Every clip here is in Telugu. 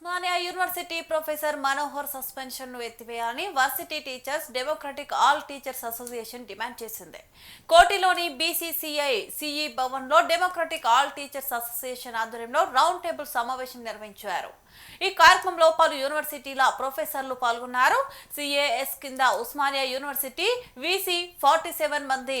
ఉస్మానియా యూనివర్సిటీ ప్రొఫెసర్ మనోహర్ సస్పెన్షన్ను ఎత్తివేయాలని varsity teachers democratic all teachers association demand చేసింది. కోటిలోని బీసీసీఐ సిఈ భవన్లో డెమోక్రటిక్ ఆల్ టీచర్స్ అసోసియేషన్ ఆధ్వర్యంలో రౌండ్ టేబుల్ సమావేశం నిర్వహించారు. ఈ కార్యక్రమంలో పలు యూనివర్సిటీల ప్రొఫెసర్లు పాల్గొన్నారు. సిఏఎస్ కింద Osmania university VC forty seven మంది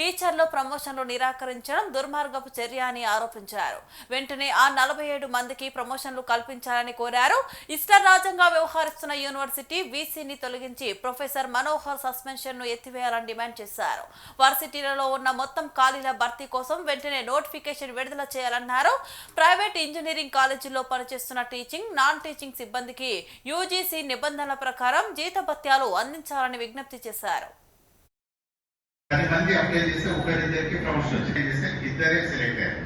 టీచర్లు ప్రమోషన్లు నిరాకరించడం దుర్మార్గపు చర్య అని ఆరోపించారు. వెంటనే ఆ నలభై ఏడు మందికి ప్రమోషన్లు కల్పించాలని కోరారు. ఇష్టరాజ్యంగా వ్యవహరిస్తున్న యూనివర్సిటీ వీసీని తొలగించి ప్రొఫెసర్ మనోహర్ సస్పెన్షన్ను ఎత్తివేయాలని డిమాండ్ చేశారు. వర్సిటీలలో ఉన్న మొత్తం ఖాళీల భర్తీ కోసం వెంటనే నోటిఫికేషన్ విడుదల చేయాలన్నారు. ప్రైవేట్ ఇంజనీరింగ్ కాలేజీల్లో పనిచేస్తున్న టీచింగ్ నాన్ టీచింగ్ సిబ్బందికి యూజీసీ నిబంధనల ప్రకారం జీతభత్యాలు అందించాలని విజ్ఞప్తి చేశారు. పది మంది అప్లై చేస్తే ఒకరిద్దరికి ప్రమోషన్ వచ్చింది ఇద్దరే సెలెక్ట్ అయ్యారు.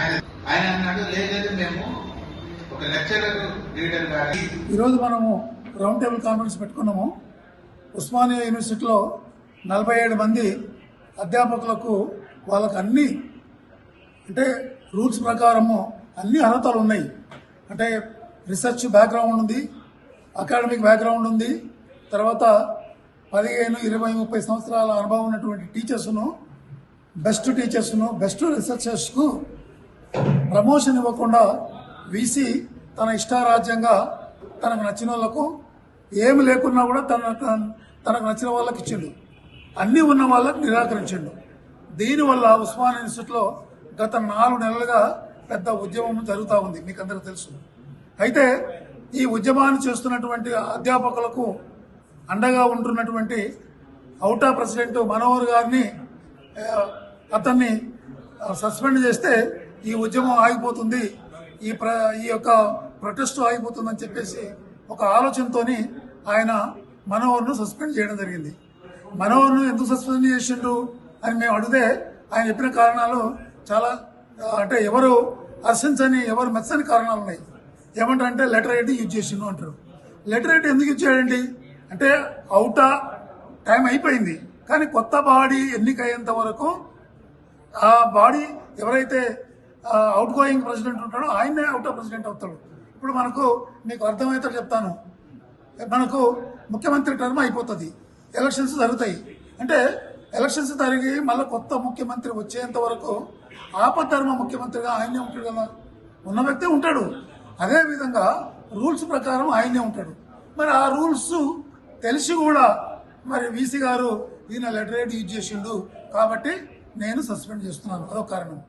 ఆయన- అన్నాడు లేదు మేము ఒక లెక్చరర్ లీడర్ గారి. ఈరోజు మనము రౌండ్ టేబుల్ కాన్ఫరెన్స్ పెట్టుకున్నాము. ఉస్మానియా యూనివర్సిటీలో నలభై ఏడు మంది అధ్యాపకులకు వాళ్ళకు అన్ని అంటే రూల్స్ ప్రకారము అన్ని అర్హతలు ఉన్నాయి. అంటే రీసెర్చ్ బ్యాక్గ్రౌండ్ ఉంది అకాడమిక్ బ్యాక్గ్రౌండ్ ఉంది తర్వాత పదిహేను ఇరవై ముప్పై సంవత్సరాల అనుభవం ఉన్నటువంటి టీచర్స్ను బెస్ట్ టీచర్స్ను బెస్ట్ రీసెర్చర్స్కు ప్రమోషన్ ఇవ్వకుండా వీసీ తన ఇష్టారాజ్యంగా తనకు నచ్చిన వాళ్ళకు ఏమి లేకున్నా కూడా తన తనకు నచ్చిన వాళ్ళకి ఇచ్చిండు. అన్నీ ఉన్న వాళ్ళకి నిరాకరించిండు. దీనివల్ల ఉస్మాన్ ఇన్స్టిట్యూట్లో గత నాలుగు నెలలుగా పెద్ద ఉద్యమం జరుగుతూ ఉంది. మీకు అందరికీ తెలుసు. అయితే ఈ ఉద్యమాన్ని చేస్తున్నటువంటి అధ్యాపకులకు అండగా ఉంటున్నటువంటి ఔటా ప్రెసిడెంట్ మనోహర్ గారిని అతన్ని సస్పెండ్ చేస్తే ఈ ఉద్యమం ఆగిపోతుంది ఈ ప్ర ఈ యొక్క ప్రొటెస్ట్ ఆగిపోతుందని చెప్పేసి ఒక ఆలోచనతోని ఆయన మనోహర్ను సస్పెండ్ చేయడం జరిగింది. మనోహర్ను ఎందుకు సస్పెండ్ చేసిండు అని మేము అడిగితే ఆయన చెప్పిన కారణాలు చాలా అంటే ఎవరు హర్షించని ఎవరు మెచ్చని కారణాలు ఉన్నాయి. ఏమంటారంటే లెటర్ ఐడి యూజ్ చేసిండు అంటారు. లెటర్ ఐడి ఎందుకు యూజ్ చేయండి అంటే అవుటా టైం అయిపోయింది. కానీ కొత్త బాడీ ఎన్నికయ్యేంత వరకు ఆ బాడీ ఎవరైతే అవుట్ గోయింగ్ ప్రెసిడెంట్ ఉంటాడో ఆయనే అవుట్ ఆఫ్ ప్రెసిడెంట్ అవుతాడు. ఇప్పుడు మనకు మీకు అర్థమవుతాడు చెప్తాను. మనకు ముఖ్యమంత్రి టర్మ్ అయిపోతుంది. ఎలక్షన్స్ జరుగుతాయి. అంటే ఎలక్షన్స్ జరిగి మళ్ళీ కొత్త ముఖ్యమంత్రి వచ్చేంత వరకు ఆపధర్మ ముఖ్యమంత్రిగా ఆయనే ఉంటాడు కదా. ఉన్న వ్యక్తి ఉంటాడు. అదేవిధంగా రూల్స్ ప్రకారం ఆయనే ఉంటాడు. మరి ఆ రూల్స్ తెలిసి కూడా మరి వీసీ గారు ఈయన లెటర్ యూజ్ చేసిండు. కాబట్టి నేను సస్పెండ్ చేస్తున్నాను. అదొక కారణం.